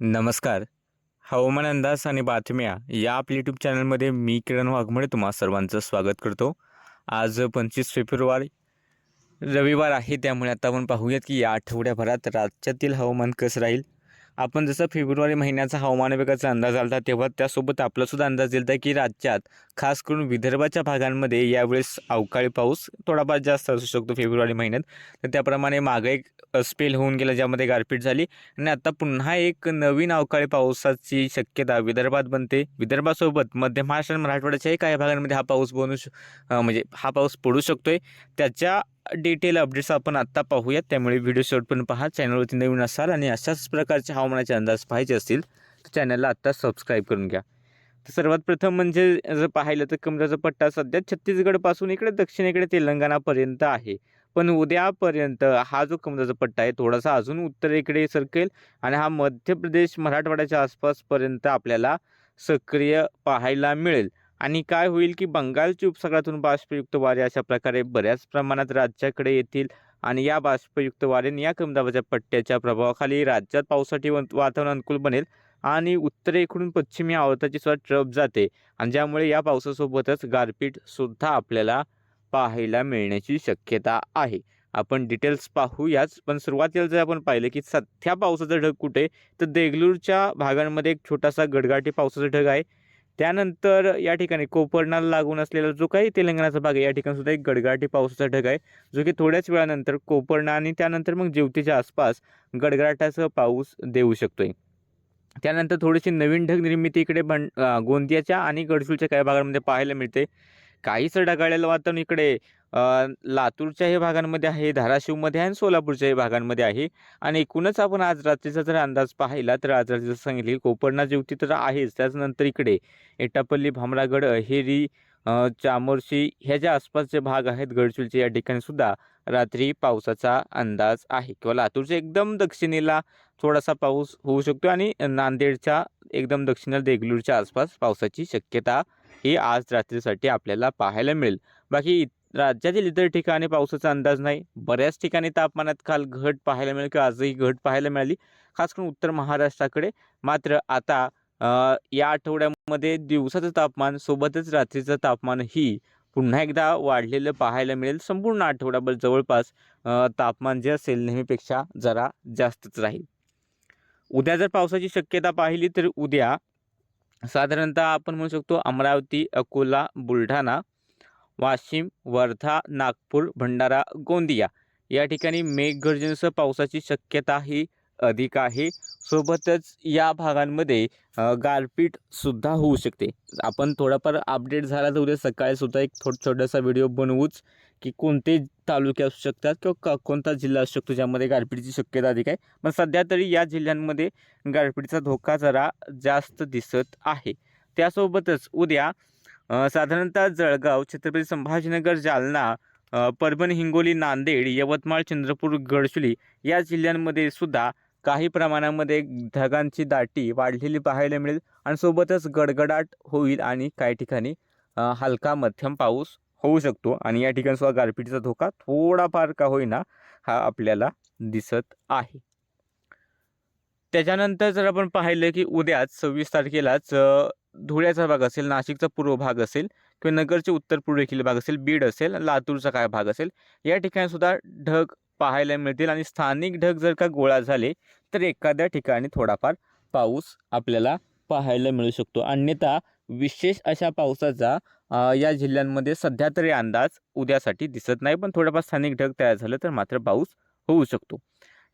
नमस्कार. हवामान अंदाज आणि बातम्या या आपल्या यूट्यूब चॅनलमध्ये मी किरण वाघमडे तुम्हा सर्वांचं स्वागत करतो. आज पंचवीस फेब्रुवारी रविवार आहे त्यामुळे आता आपण पाहूयात की या आठवड्याभरात राज्यातील हवामान कसं राहील? आपण जसं फेब्रुवारी महिन्याचा हवामान विभागाचा अंदाज आला तेव्हा त्यासोबत आपलासुद्धा अंदाज दिला की राज्यात खास करून विदर्भाच्या भागांमध्ये यावेळेस अवकाळी पाऊस थोडाफार जास्त असू शकतो फेब्रुवारी महिन्यात. तर त्याप्रमाणे मागे एक स्पेल होऊन गेला ज्यामध्ये गारपीट झाली आणि आता पुन्हा एक नवीन अवकाळी पावसाची शक्यता विदर्भात बनते. विदर्भासोबत मध्य महाराष्ट्र आणि मराठवाड्याच्याही काही भागांमध्ये हा पाऊस बनू श म्हणजे हा पाऊस पडू शकतोय. त्याच्या डिटेल अपडेट्स आपण आत्ता पाहूयात. त्यामुळे व्हिडिओ शेवटपर्यंत पहा. चॅनलवरती नवीन असाल आणि अशाच प्रकारचे हवामानाचे अंदाज पाहायचे असतील तर चॅनलला आत्ता सबस्क्राईब करून घ्या. तर सर्वात प्रथम म्हणजे जर पाहिलं तर कमराचा पट्टा सध्या छत्तीसगडपासून इकडे दक्षिणेकडे तेलंगणापर्यंत आहे. पण उद्यापर्यंत हा जो कमराचा पट्टा आहे थोडासा अजून उत्तरेकडे सरकेल आणि हा मध्य प्रदेश मराठवाड्याच्या आसपासपर्यंत आपल्याला सक्रिय पाहायला मिळेल. आणि काय होईल की बंगालची उपसागरातून बाष्पयुक्त वारे अशा प्रकारे बऱ्याच प्रमाणात राज्याकडे येतील आणि या बाष्पयुक्त वारेने या कमदाबाच्या पट्ट्याच्या प्रभावाखाली राज्यात पावसासाठी वातावरण अनुकूल बनेल आणि उत्तरेकडून पश्चिमी आवर्ताची सुद्धा ट्रप जाते आणि ज्यामुळे या पावसासोबतच गारपीटसुद्धा आपल्याला पाहायला मिळण्याची शक्यता आहे. आपण डिटेल्स पाहूयाच पण सुरुवातीला जर आपण पाहिलं की सध्या पावसाचा ढग कुठे तर देगलूरच्या भागांमध्ये एक छोटासा गडगाटी पावसाचा ढग आहे. त्यानंतर या ठिकाणी कोपर्णाला लागून असलेला जो काही तेलंगणाचा भाग आहे या ठिकाणी सुद्धा एक गडगडाटी पावसाचा ढग आहे जो की थोड्याच वेळानंतर कोपरना आणि त्यानंतर मग जेवतीच्या आसपास गडगडाटाचं पाऊस देऊ शकतोय. त्यानंतर थोडीशी नवीन ढग निर्मिती इकडे भं गोंदियाच्या आणि गडचूलच्या काही भागांमध्ये पाहायला मिळते. काहीसं ढगाळलेलं वातावरण इकडे लातूरच्याही भागांमध्ये आहे धाराशिवमध्ये आहे आणि सोलापूरच्याही भागांमध्ये आहे. आणि एकूणच आपण आज रात्रीचा जर अंदाज पाहिला तर आज रात्रीचं जसं सांगितले जीवती जेवती तर आहेच. त्याचनंतर इकडे एटापल्ली भामरागड अहेरी चामोर्शी ह्या ज्या आसपासचे भाग आहेत गडचिरोलीचे या ठिकाणी सुद्धा रात्री पावसाचा अंदाज आहे. किंवा लातूरच्या एकदम दक्षिणेला थोडासा पाऊस होऊ शकतो आणि नांदेडच्या एकदम दक्षिणेला देगलूरच्या आसपास पावसाची शक्यता ही आज रात्रीसाठी आपल्याला पाहायला मिळेल. बाकी राज्यातील इतर ठिकाणी पावसाचा अंदाज नाही. बऱ्याच ठिकाणी तापमानात काल घट पाहायला मिळेल किंवा आजही घट पाहायला मिळाली. खास करून उत्तर महाराष्ट्राकडे. मात्र आता या आठवड्यामध्ये दिवसाचं तापमान सोबतच रात्रीचं तापमानही पुन्हा एकदा वाढलेलं पाहायला मिळेल. संपूर्ण आठवड्याभर जवळपास तापमान जे असेल नेहमीपेक्षा जरा जास्तच राहील. उद्या जर पावसाची शक्यता पाहिली तर उद्या साधारणतः आपण म्हणू शकतो अमरावती अकोला बुलढाणा वाशिम वर्धा नागपूर भंडारा गोंदिया. या ठिकाणी मेघगर्जनेसह पावसाची शक्यता ही अधिक आहे. सोबतच या भागांमध्ये गारपीटसुद्धा होऊ शकते. आपण थोडाफार अपडेट झाला तर उद्या सकाळीसुद्धा एक थोडं छोटासा व्हिडिओ बनवूच की कोणते तालुके असू शकतात किंवा क- कोणता जिल्हा असू शकतो ज्यामध्ये गारपीटची शक्यता अधिक आहे. पण सध्या तरी या जिल्ह्यांमध्ये गारपीटचा धोका जरा जास्त दिसत आहे. त्यासोबतच उद्या साधारणतः जळगाव छत्रपती संभाजीनगर जालना परभणी हिंगोली नांदेड यवतमाळ चंद्रपूर गडचुली या जिल्ह्यांमध्ये सुद्धा काही प्रमाणामध्ये ढगांची दाटी वाढलेली पाहायला मिळेल आणि सोबतच गडगडाट होईल आणि काही ठिकाणी हलका मध्यम पाऊस होऊ शकतो आणि या ठिकाणी सुद्धा गारपीटीचा धोका थोडाफार का होईना हा आपल्याला दिसत आहे. त्याच्यानंतर जर आपण पाहिलं की उद्याच सव्वीस तारखेलाच धुळ्याचा भाग असेल नाशिकचा पूर्व भाग असेल किंवा नगरचे उत्तर पूर्व देखील भाग असेल बीड असेल लातूरचा काय भाग असेल या ठिकाणी सुद्धा ढग पाहायला मिळतील आणि स्थानिक ढग जर का गोळा झाले तर एखाद्या ठिकाणी थोडाफार पाऊस आपल्याला पाहायला मिळू शकतो. अन्यथा विशेष अशा पावसाचा या जिल्ह्यांमध्ये सध्या तरी अंदाज उद्यासाठी दिसत नाही पण थोडाफार स्थानिक ढग तयार झालं तर मात्र पाऊस होऊ शकतो.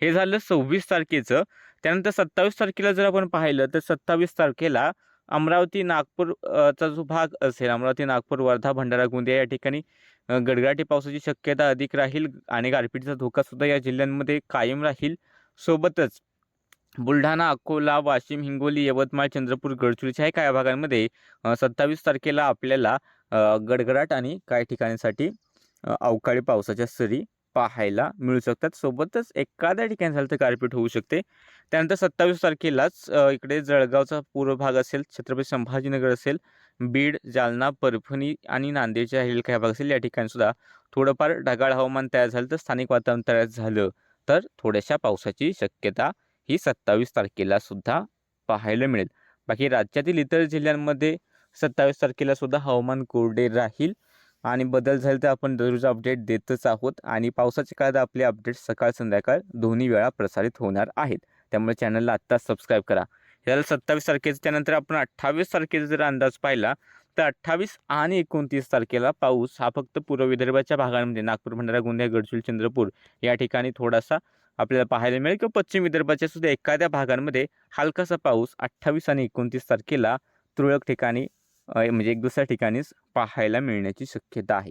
हे झालं सव्वीस तारखेचं. त्यानंतर सत्तावीस तारखेला जर आपण पाहिलं तर सत्तावीस तारखेला अमरावती नागपूर चा जो भाग असेल अमरावती नागपूर वर्धा भंडारा गोंदिया या ठिकाणी गडगडाटी पावसाची शक्यता अधिक राहील आणि गारपीटचा धोकासुद्धा या जिल्ह्यांमध्ये कायम राहील. सोबतच बुलढाणा अकोला वाशिम हिंगोली यवतमाळ चंद्रपूर गडचिरोलीच्या काही भागांमध्ये सत्तावीस तारखेला आपल्याला गडगडाट आणि काही ठिकाणीसाठी अवकाळी पावसाच्या सरी पाहायला मिळू शकतात. सोबतच एखाद्या ठिकाणी झालं तर गारपीट होऊ शकते. त्यानंतर सत्तावीस तारखेलाच इकडे जळगावचा पूर्व भाग असेल छत्रपती संभाजीनगर असेल बीड जालना परभणी आणि नांदेडच्या हे काही भाग असेल या ठिकाणीसुद्धा थोडंफार ढगाळ हवामान तयार झालं तर स्थानिक वातावरण तयार झालं तर थोड्याशा पावसाची शक्यता ही सत्तावीस तारखेला सुद्धा पाहायला मिळेल. बाकी राज्यातील इतर जिल्ह्यांमध्ये सत्तावीस तारखेला सुद्धा हवामान कोरडे राहील. आणि बदल झाले तर आपण दररोज अपडेट देतच आहोत. आणि पावसाच्या काळात आपले अपडेट सकाळ संध्याकाळ दोन्ही वेळा प्रसारित होणार आहेत. त्यामुळे चॅनलला आत्ताच सबस्क्राईब करा. याला सत्तावीस तारखेचं त्यानंतर आपण अठ्ठावीस तारखेचा जर अंदाज पाहिला तर अठ्ठावीस आणि एकोणतीस तारखेला पाऊस हा फक्त पूर्व विदर्भाच्या भागांमध्ये म्हणजे नागपूर भंडारा गोंदिया गडचिरोली चंद्रपूर या ठिकाणी थोडासा आपल्याला पाहायला मिळेल. किंवा पश्चिम विदर्भाच्या सुद्धा एखाद्या भागांमध्ये हलकासा पाऊस अठ्ठावीस आणि एकोणतीस तारखेला तुरळक ठिकाणी म्हणजे एक दुसऱ्या ठिकाणीच पाहायला मिळण्याची शक्यता आहे.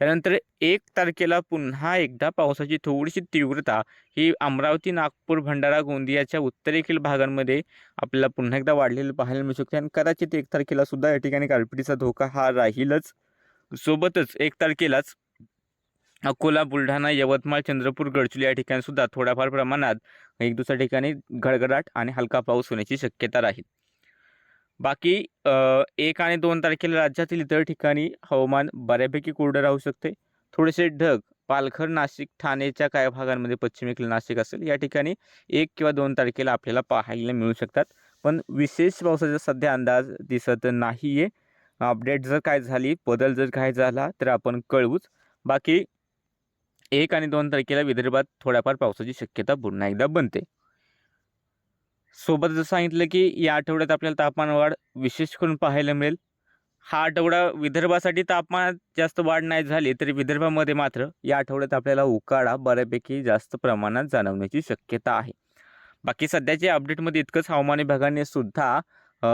त्यानंतर एक तारखेला पुन्हा एकदा पावसाची थोडीशी तीव्रता ही अमरावती नागपूर भंडारा गोंदियाच्या उत्तरेकडील भागांमध्ये आपल्याला पुन्हा एकदा वाढलेलं पाहायला मिळू शकते. आणि कदाचित एक तारखेला सुद्धा या ठिकाणी गारपिटीचा धोका हा राहीलच. सोबतच एक तारखेलाच अकोला बुलढाणा यवतमाळ चंद्रपूर गडचुली या ठिकाणी सुद्धा थोड्याफार प्रमाणात एक दुसऱ्या ठिकाणी गडगडाट आणि हलका पाऊस होण्याची शक्यता राहील. बाकी एक आणि दोन तारखेला राज्यातील इतर ठिकाणी हवामान बऱ्यापैकी कोरडं राहू शकते. थोडेसे ढग पालघर नाशिक ठाणेच्या काही भागांमध्ये पश्चिमेकडील नाशिक असेल या ठिकाणी एक किंवा दोन तारखेला आपल्याला पाहायला मिळू शकतात. पण विशेष पावसाचा सध्या अंदाज दिसत नाही आहे अपडेट जर काय झाली बदल जर काय झाला तर आपण कळवूच. बाकी एक आणि दोन तारखेला विदर्भात थोड्याफार पावसाची शक्यता पुन्हा एकदा बनते. सोबत जसं सांगितलं की या आठवड्यात आपल्याला तापमान वाढ विशेष करून पाहायला मिळेल. हा आठवडा विदर्भासाठी तापमानात जास्त वाढ नाही झाली तरी विदर्भामध्ये मात्र या आठवड्यात आपल्याला उकाडा बऱ्यापैकी जास्त प्रमाणात जाणवण्याची शक्यता आहे. बाकी सध्याच्या अपडेटमध्ये इतकंच. हवामान विभागाने सुद्धा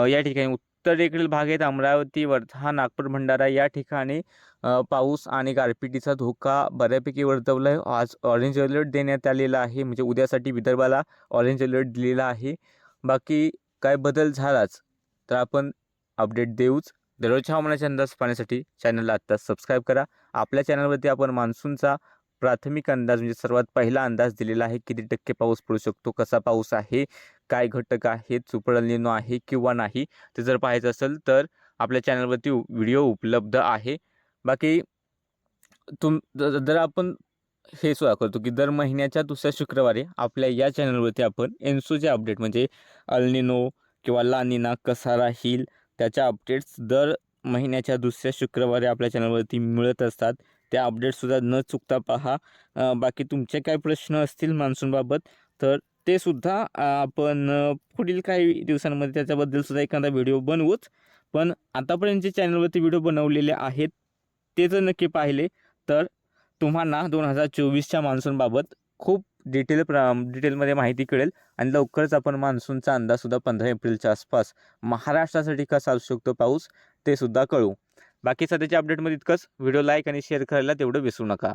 या ठिकाणी उत्तरेकडील भाग आहेत. अमरावती वर्धा नागपूर भंडारा या ठिकाणी पाऊस आणि गारपिटीचा धोका बऱ्यापैकी वर्तवला आहे आज ऑरेंज अलर्ट देण्यात आलेला आहे. म्हणजे उद्यासाठी विदर्भाला ऑरेंज अलर्ट दिलेला आहे. बाकी काय बदल झालाच तर आपण अपडेट देऊच. दररोजच्या हवामानाचा अंदाज पाहण्यासाठी चॅनलला आत्ताच सबस्क्राईब करा. आपल्या चॅनलवरती आपण मान्सूनचा प्राथमिक अंदाज म्हणजे सर्वात पहिला अंदाज दिलेला आहे. किती टक्के पाऊस पडू शकतो? कसा पाऊस आहे? काय घटक आहेत सुपरलिनो आहे किंवा नाही ते जर पाहायचं असेल तर आपल्या चॅनलवरती व्हिडिओ उपलब्ध आहे. बाकी तुम जर आपण हे सुद्धा करतो की दर महिन्याच्या दुसऱ्या शुक्रवारी आपल्या या चॅनलवरती आपण एन्सोचे अपडेट म्हणजे अल्निनो किंवा लानिना कसा राहील त्याच्या अपडेट्स दर महिन्याच्या दुसऱ्या शुक्रवारी आपल्या चॅनलवरती मिळत असतात. त्या अपडेट्ससुद्धा न चुकता पहा. बाकी तुमचे काय प्रश्न असतील मान्सूनबाबत तर ते सुद्धा आपण पुढील काही दिवसांमध्ये त्याच्याबद्दल सुद्धा एखादा व्हिडिओ बनवूच. पण आतापर्यंत जे चॅनलवरती व्हिडिओ बनवलेले आहेत ते जर नक्की पाहिले तर तुम्हाला दोन हजार चोवीसच्या मान्सूनबाबत खूप डिटेल प्र डिटेलमध्ये माहिती कळेल आणि लवकरच आपण मान्सूनचा अंदाजसुद्धा पंधरा एप्रिलच्या आसपास महाराष्ट्रासाठी कसा असू शकतो पाऊस ते सुद्धा कळू. बाकी सध्याच्या अपडेटमध्ये इतकंच. व्हिडिओ लाईक आणि शेअर करायला तेवढं विसरू नका.